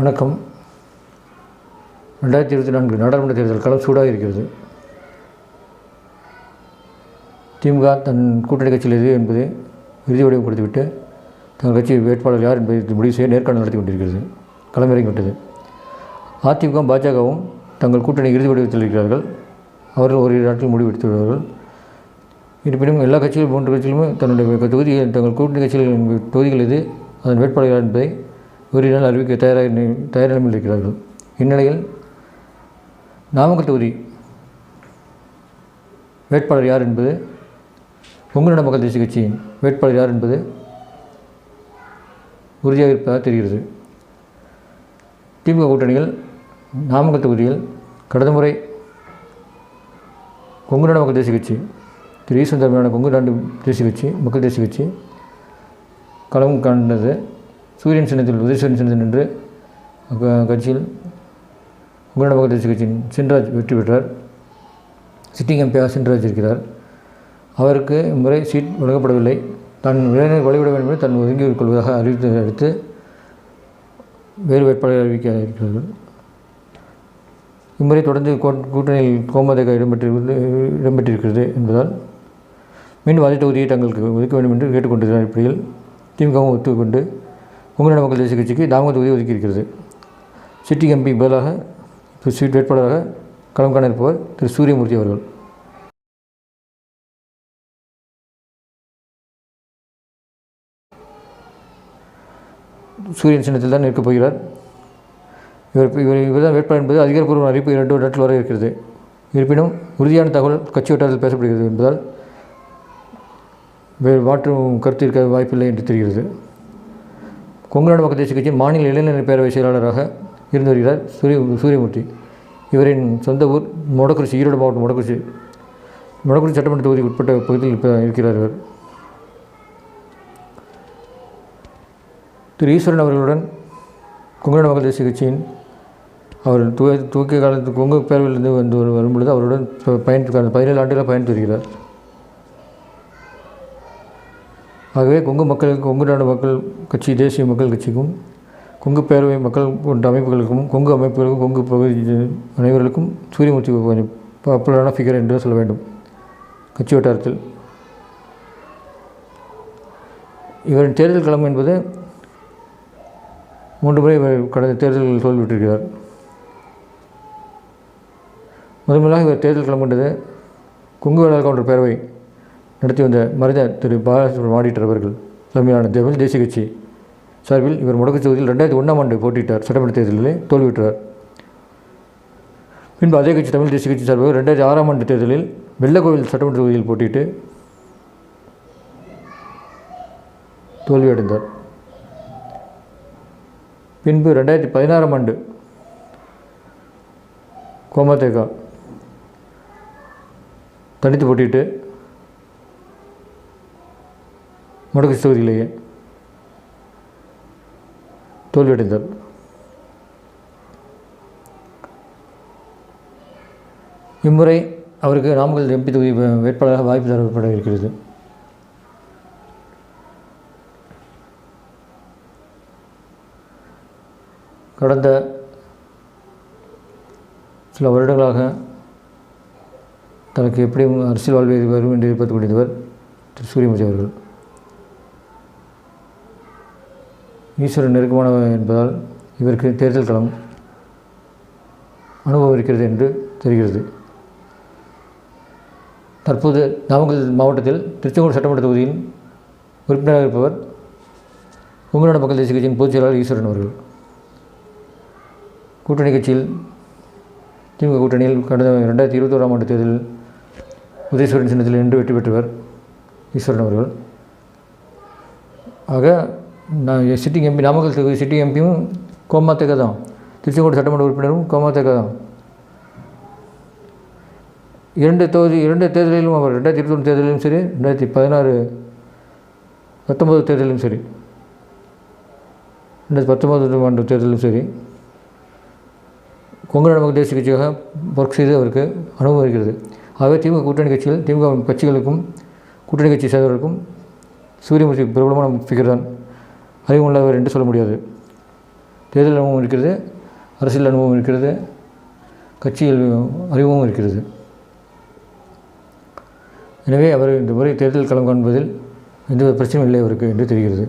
வணக்கம். ரெண்டாயிரத்தி இருபத்தி நான்கு நாடாளுமன்ற தேர்தல் களம் சூடாக இருக்கிறது திமுக தன் கூட்டணி கட்சியில் எது என்பது இறுதி வடிவம் கொடுத்துவிட்டு தங்கள் கட்சி வேட்பாளர் யார் என்பதை முடிவு செய்ய நேர்காணல் நடத்தி கொண்டிருக்கிறது. களமிறங்கிவிட்டது. அதிமுக பாஜகவும் தங்கள் கூட்டணி இறுதி வடிவத்தில் இருக்கிறார்கள். அவர்கள் ஒரு நாட்டில் முடிவு எடுத்து இருப்பினும் எல்லா கட்சிகளும் மூன்று கட்சிகளுமே தன்னுடைய தொகுதிகள் தங்கள் கூட்டணி கட்சிகளின் தொகுதிகள் எது அதன் வேட்பாளர் யார் என்பதை ஒரு அறிவிக்க தயாராக நி- தயார் நிலையில் இருக்கிறார்கள். இந்நிலையில் நாமக்கல் தொகுதி வேட்பாளர் யார் என்பது கொங்கு மக்கள் தேசிய கட்சியின் வேட்பாளர் யார் என்பது உறுதியாக இருப்பதாக தெரிகிறது. திமுக கூட்டணியில் நாமக்கல் தொகுதியில் கடந்த முறை கொங்கு நாடு மக்கள் தேசிய கட்சி திரு ஈஸ்வரன் தலைமையிலான கொங்கு நாடு தேசிய கட்சி மக்கள் தேசிய கட்சி களம் கண்டது சூரியன் சின்னத்தில் உதயசூரியன் சின்னத்தில் நின்று கட்சியில் கொங்கு மக்கள் தேசிய கட்சியின் சின்ராஜ் வெற்றி பெற்றார். சிட்டிங் எம்பியாக சின்ராஜ் இருக்கிறார். அவருக்கு இம்முறை சீட் வழங்கப்படவில்லை. தான் இளைஞர் வழிவிட வேண்டும் என்று தன் ஒதுங்கி கொள்வதாக அறிவித்து அடுத்து வேறு வேட்பாளர்கள் அறிவிக்க இருக்கிறார்கள். இம்முறை தொடர்ந்து கூட்டணியில் கோமதக இடம்பெற்றிருக்கிறது இடம்பெற்றிருக்கிறது என்பதால் மீண்டும் அதே தொகுதியை தங்களுக்கு ஒதுக்க வேண்டும் என்று கேட்டுக்கொண்டிருக்கிற அடிப்படையில் திமுகவும் ஒத்துக்கொண்டு கொங்குநாடு மக்கள் தேசிய கட்சிக்கு தாமத ஒதுக்கி இருக்கிறது. சிட்டி எம்பி பதிலாக இப்போ சீட் வேட்பாளராக களம் காண இருப்பவர் திரு சூரியமூர்த்தி அவர்கள். சூரியன் சின்னத்தில் தான் நிற்கப் போகிறார். இவர் இவர் இவர் தான் வேட்பாளர் என்பது அதிகாரப்பூர்வ அறிவிப்பு இரண்டு நாட்கள் வர இருக்கிறது. இருப்பினும் உறுதியான தகவல் கட்சி வட்டாரத்தில் பேசப்படுகிறது என்பதால் வேறு மாற்றும் கருத்து இருக்க வாய்ப்பில்லை என்று தெரிகிறது. கொங்குநாடு மக்கள் தேசிய கட்சியின் மாநில இளைஞர் பேரவை செயலாளராக இருந்து வருகிறார் சூரிய சூரியமூர்த்தி. இவரின் சொந்த ஊர் மொடக்குறிச்சி ஈரோடு மாவட்டம் மொடக்குறிச்சி. மொடக்குறிச்சி சட்டமன்ற தொகுதிக்கு உட்பட்ட பகுதியில் இருக்கிறார் இவர். திரு ஈஸ்வரன் அவர்களுடன் கொங்குநாடு மக்கள் தேசிய கட்சியின் அவர் துவ துவக்கிய காலத்து கொங்கு பேரவையிலிருந்து வந்து வரும் வரும்பொழுது அவருடன் ப- பயணித்து பதினேழு ஆண்டுகளாக பயணித்து வருகிறார். ஆகவே கொங்கு மக்களுக்கு கொங்கு நாடு மக்கள் கட்சி தேசிய மக்கள் கட்சிக்கும் கொங்கு பேரவை மக்கள் போன்ற அமைப்புகளுக்கும் கொங்கு அமைப்புகளுக்கும் கொங்கு பகுதி அனைவர்களுக்கும் சூரியமூர்த்தி கொஞ்சம் பாப்புலரான ஃபிகர் என்று சொல்ல வேண்டும். கட்சி வட்டாரத்தில். இவரின் தேர்தல் களம் என்பது மூன்று முறை இவர் கடந்த தேர்தலில் தோல்விட்டிருக்கிறார் முதன்முதலாக இவர் தேர்தல் களம் கொண்டது கொங்கு வேளாளர் கவுண்டர் பேரவை நடத்தி வந்த மறைந்த திரு பாலசுப்ரமணியம் ஆடிட்டர் அவர்கள் தலைமையிலான தமிழ் தேசிய கட்சி சார்பில் இவர் முடக்கு தொகுதியில் ரெண்டாயிரத்தி ஒன்றாம் ஆண்டு போட்டியிட்டார். சட்டமன்ற தேர்தலில் தோல்வியுற்றார். பின்பு அதே கட்சி தமிழ் தேசிய கட்சி சார்பாக ரெண்டாயிரத்தி ஆறாம் ஆண்டு தேர்தலில் வெள்ளக்கோவில் சட்டமன்ற தொகுதியில் போட்டியிட்டு தோல்வியடைந்தார். பின்பு ரெண்டாயிரத்தி பதினாறாம் ஆண்டு கோமதேகா தனித்து போட்டிட்டு முடக்கு தொகுதியிலேயே தோல்வியடைந்தார். இம்முறை அவருக்கு நாமக்கல் எம்பி தொகுதி வேட்பாளராக வாய்ப்பு தரப்பட இருக்கிறது. கடந்த சில வருடங்களாக தனக்கு எப்படி அரசியல் வாழ்வை வரும் என்று எதிர்பார்த்து கொண்டிருந்தவர் திரு சூரியமூர்த்தி அவர்கள். ஈஸ்வரன் நெருக்கமானவர் என்பதால் இவருக்கு தேர்தல் களம் அனுபவம் இருக்கிறது என்று தெரிகிறது. தற்போது நாமக்கல் மாவட்டத்தில் திருச்செங்கோடு சட்டமன்ற தொகுதியின் உறுப்பினராக இருப்பவர் உங்களோட மக்கள் தேசிய கட்சியின் பொதுச் செயலாளர் ஈஸ்வரன் அவர்கள். கூட்டணி கட்சியில் திமுக கூட்டணியில் கடந்த ரெண்டாயிரத்தி இருபத்தோராம் ஆண்டு தேர்தலில் உதயஸ்வரன் சின்னத்தில் நின்று வெற்றி பெற்றவர் ஈஸ்வரன் அவர்கள். ஆக சிட்டிங் எம்பி நாமக்கல் தொகுதி சிட்டிங் எம்பியும் கோமாத்தேக தான். திருச்செங்கோடு சட்டமன்ற உறுப்பினரும் கோமா தான். இரண்டு தொகுதி இரண்டு தேர்தலிலும் அவர் ரெண்டாயிரத்தி இருபத்தொன்று தேர்தலிலும் சரி ரெண்டாயிரத்தி பதினாறு பத்தொம்பது தேர்தலிலும் சரி. ரெண்டாயிரத்தி பத்தொம்பது ஆண்டு தேர்தலிலும் சரி. கொங்கு தேசிய கட்சியாக ஒர்க் செய்து அவருக்கு அனுபவம் இருக்கிறது. ஆகவே திமுக கூட்டணி கட்சிகள் திமுக கட்சிகளுக்கும் கூட்டணி கட்சி சேர்ந்தவர்களுக்கும் சூரியமூர்த்தி பிரபலமான ஃபிகர் தான். அறிவு உள்ளவர் என்று சொல்ல முடியாது. தேர்தல் அனுபவம் இருக்கிறது அரசியல் அனுபவம் இருக்கிறது கட்சியில் அறிவும் இருக்கிறது. எனவே அவர் இந்த முறை தேர்தல் களம் காண்பதில் எந்த பிரச்சனையும் இல்லை அவருக்கு என்று தெரிகிறது.